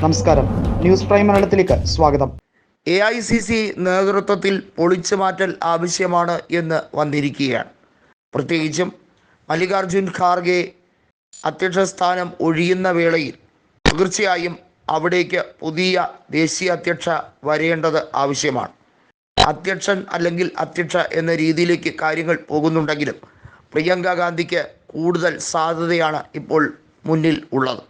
നമസ്കാരം. News prime മലയാളത്തിലേക്ക് സ്വാഗതം. എ ഐ സി സി നേതൃത്വത്തിൽ പൊളിച്ചു മാറ്റൽ ആവശ്യമാണ് എന്ന് വന്നിരിക്കുകയാണ്. പ്രത്യേകിച്ചും മല്ലികാർജുൻ ഖാർഗെ അധ്യക്ഷ സ്ഥാനം ഒഴിയുന്ന വേളയിൽ തീർച്ചയായും അവിടേക്ക് പുതിയ ദേശീയ അധ്യക്ഷ വരേണ്ടത് ആവശ്യമാണ്. അധ്യക്ഷൻ അല്ലെങ്കിൽ അധ്യക്ഷ എന്ന രീതിയിലേക്ക് കാര്യങ്ങൾ പോകുന്നുണ്ടെങ്കിലും പ്രിയങ്ക ഗാന്ധിക്ക് കൂടുതൽ സാധ്യതയാണ് ഇപ്പോൾ മുന്നിൽ ഉള്ളത്.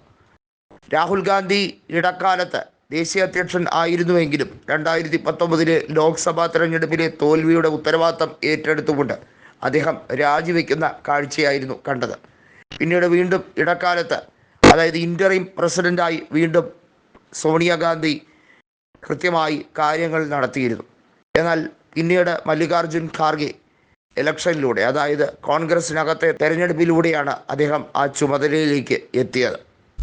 രാഹുൽ ഗാന്ധി ഇടക്കാലത്ത് ദേശീയ അധ്യക്ഷൻ ആയിരുന്നുവെങ്കിലും രണ്ടായിരത്തി പത്തൊമ്പതിലെ ലോക്സഭാ തെരഞ്ഞെടുപ്പിലെ തോൽവിയുടെ ഉത്തരവാദിത്തം ഏറ്റെടുത്തുകൊണ്ട് അദ്ദേഹം രാജിവെക്കുന്ന കാഴ്ചയായിരുന്നു കണ്ടത്. പിന്നീട് വീണ്ടും ഇടക്കാലത്ത് അതായത് ഇന്ററിം പ്രസിഡന്റായി വീണ്ടും സോണിയാഗാന്ധി കൃത്യമായി കാര്യങ്ങൾ നടത്തിയിരുന്നു. എന്നാൽ പിന്നീട് മല്ലികാർജുൻ ഖാർഗെ ഇലക്ഷനിലൂടെ അതായത് കോൺഗ്രസിനകത്തെ തെരഞ്ഞെടുപ്പിലൂടെയാണ് അദ്ദേഹം ആ ചുമതലയിലേക്ക് എത്തിയത്.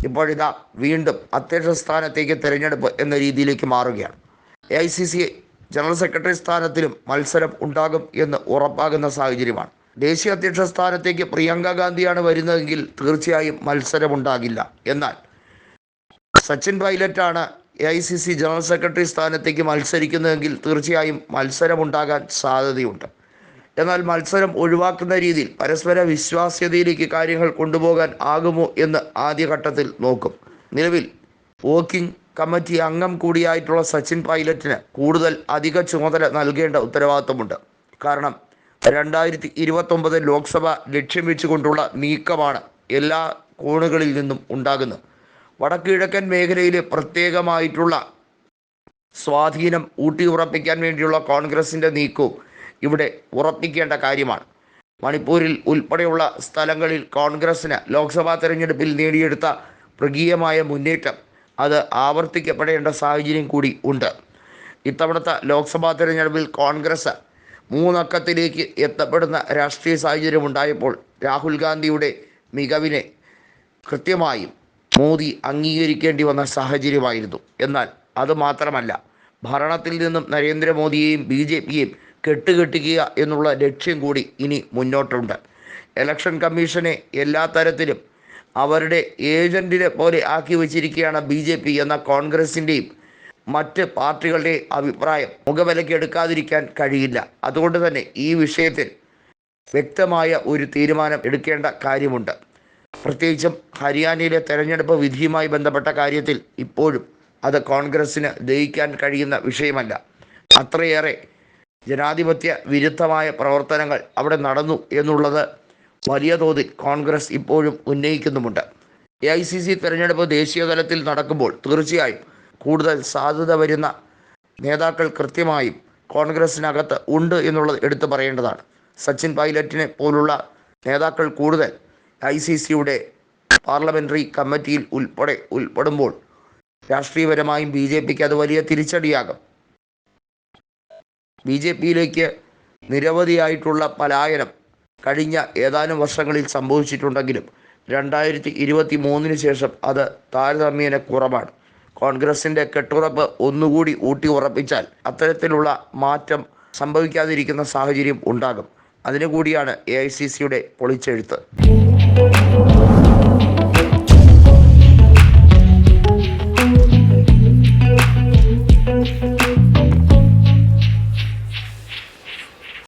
ഇപ്പോഴിതാ വീണ്ടും അധ്യക്ഷ സ്ഥാനത്തേക്ക് തെരഞ്ഞെടുപ്പ് എന്ന രീതിയിലേക്ക് മാറുകയാണ്. A I C C general secretary സ്ഥാനത്തിലും മത്സരം ഉണ്ടാകും എന്ന് ഉറപ്പാകുന്ന സാഹചര്യമാണ്. ദേശീയ അധ്യക്ഷ സ്ഥാനത്തേക്ക് പ്രിയങ്ക ഗാന്ധിയാണ് വരുന്നതെങ്കിൽ തീർച്ചയായും മത്സരമുണ്ടാകില്ല. എന്നാൽ Sachin പൈലറ്റാണ് A I C C general secretary സ്ഥാനത്തേക്ക് മത്സരിക്കുന്നതെങ്കിൽ തീർച്ചയായും മത്സരമുണ്ടാകാൻ സാധ്യതയുണ്ട്. എന്നാൽ മത്സരം ഒഴിവാക്കുന്ന രീതിയിൽ പരസ്പര വിശ്വാസ്യതയിലേക്ക് കാര്യങ്ങൾ കൊണ്ടുപോകാൻ ആകുമോ എന്ന് ആദ്യഘട്ടത്തിൽ നോക്കും. നിലവിൽ വർക്കിംഗ് കമ്മിറ്റി അംഗം കൂടിയായിട്ടുള്ള സച്ചിൻ പൈലറ്റിന് കൂടുതൽ അധിക ചുമതല നൽകേണ്ട ഉത്തരവാദിത്വമുണ്ട് കാരണം രണ്ടായിരത്തി ഇരുപത്തൊമ്പത് ലോക്സഭ ലക്ഷ്യം വെച്ചുകൊണ്ടുള്ള നീക്കമാണ് എല്ലാ കോണുകളിൽ നിന്നും ഉണ്ടാകുന്നത്. വടക്കുകിഴക്കൻ മേഖലയിലെ പ്രത്യേകമായിട്ടുള്ള സ്വാധീനം ഊട്ടിയുറപ്പിക്കാൻ വേണ്ടിയുള്ള കോൺഗ്രസിന്റെ നീക്കവും ഇവിടെ ഉറപ്പിക്കേണ്ട കാര്യമാണ്. മണിപ്പൂരിൽ ഉൾപ്പെടെയുള്ള സ്ഥലങ്ങളിൽ കോൺഗ്രസിന് ലോക്സഭാ തെരഞ്ഞെടുപ്പിൽ നേടിയെടുത്ത മൃഗീയമായ മുന്നേറ്റം അത് ആവർത്തിക്കപ്പെടേണ്ട സാഹചര്യം കൂടി ഉണ്ട്. ഇത്തവണത്തെ ലോക്സഭാ തെരഞ്ഞെടുപ്പിൽ കോൺഗ്രസ് മൂന്നക്കത്തിലേക്ക് എത്തപ്പെടുന്ന രാഷ്ട്രീയ സാഹചര്യം ഉണ്ടായപ്പോൾ രാഹുൽ ഗാന്ധിയുടെ മികവിനെ കൃത്യമായും മോദി അംഗീകരിക്കേണ്ടി വന്ന സാഹചര്യമായിരുന്നു. എന്നാൽ അത് മാത്രമല്ല ഭരണത്തിൽ നിന്നും നരേന്ദ്രമോദിയെയും ബി ജെ പിയെയും കെട്ടുകെട്ടിക്കുക എന്നുള്ള ലക്ഷ്യം കൂടി ഇനി മുന്നോട്ടുണ്ട്. ഇലക്ഷൻ കമ്മീഷനെ എല്ലാ തരത്തിലും അവരുടെ ഏജന്റിനെ പോലെ ആക്കി വച്ചിരിക്കുകയാണ് ബി ജെ പി എന്ന കോൺഗ്രസിന്റെയും മറ്റ് പാർട്ടികളുടെ അഭിപ്രായം മുഖവിലയ്ക്ക് എടുക്കാതിരിക്കാൻ കഴിയില്ല. അതുകൊണ്ട് തന്നെ ഈ വിഷയത്തിൽ വ്യക്തമായ ഒരു തീരുമാനം എടുക്കേണ്ട കാര്യമുണ്ട്. പ്രത്യേകിച്ചും ഹരിയാനയിലെ തെരഞ്ഞെടുപ്പ് വിധിയുമായി ബന്ധപ്പെട്ട കാര്യത്തിൽ ഇപ്പോഴും അത് കോൺഗ്രസ്സിന് ദഹിക്കാൻ കഴിയുന്ന വിഷയമല്ല. അത്രയേറെ ജനാധിപത്യ വിരുദ്ധമായ പ്രവർത്തനങ്ങൾ അവിടെ നടന്നു എന്നുള്ളത് വലിയ തോതിൽ കോൺഗ്രസ് ഇപ്പോഴും ഉന്നയിക്കുന്നുമുണ്ട്. എ ഐ സി സി തെരഞ്ഞെടുപ്പ് ദേശീയ തലത്തിൽ നടക്കുമ്പോൾ തീർച്ചയായും കൂടുതൽ സാധ്യത വരുന്ന നേതാക്കൾ കൃത്യമായും കോൺഗ്രസിനകത്ത് ഉണ്ട് എന്നുള്ളത് എടുത്തു പറയേണ്ടതാണ്. സച്ചിൻ പൈലറ്റിനെ പോലുള്ള നേതാക്കൾ കൂടുതൽ ഐ സി സിയുടെ പാർലമെന്ററി കമ്മിറ്റിയിൽ ഉൾപ്പെടെ ഉൾപ്പെടുമ്പോൾ രാഷ്ട്രീയപരമായും ബി ജെ പിക്ക് അത് വലിയ തിരിച്ചടിയാകും. ബി ജെ പിയിലേക്ക് നിരവധിയായിട്ടുള്ള പലായനം കഴിഞ്ഞ ഏതാനും വർഷങ്ങളിൽ സംഭവിച്ചിട്ടുണ്ടെങ്കിലും രണ്ടായിരത്തി ഇരുപത്തി മൂന്നിന് ശേഷം അത് താരതമ്യേന കുറവാണ്. കോൺഗ്രസിന്റെ കെട്ടുറപ്പ് ഒന്നുകൂടി ഊട്ടി ഉറപ്പിച്ചാൽ അത്തരത്തിലുള്ള മാറ്റം സംഭവിക്കാതിരിക്കുന്ന സാഹചര്യം ഉണ്ടാകും. അതിനുകൂടിയാണ് എ ഐ സി സിയുടെ പൊളിച്ചെഴുത്ത്.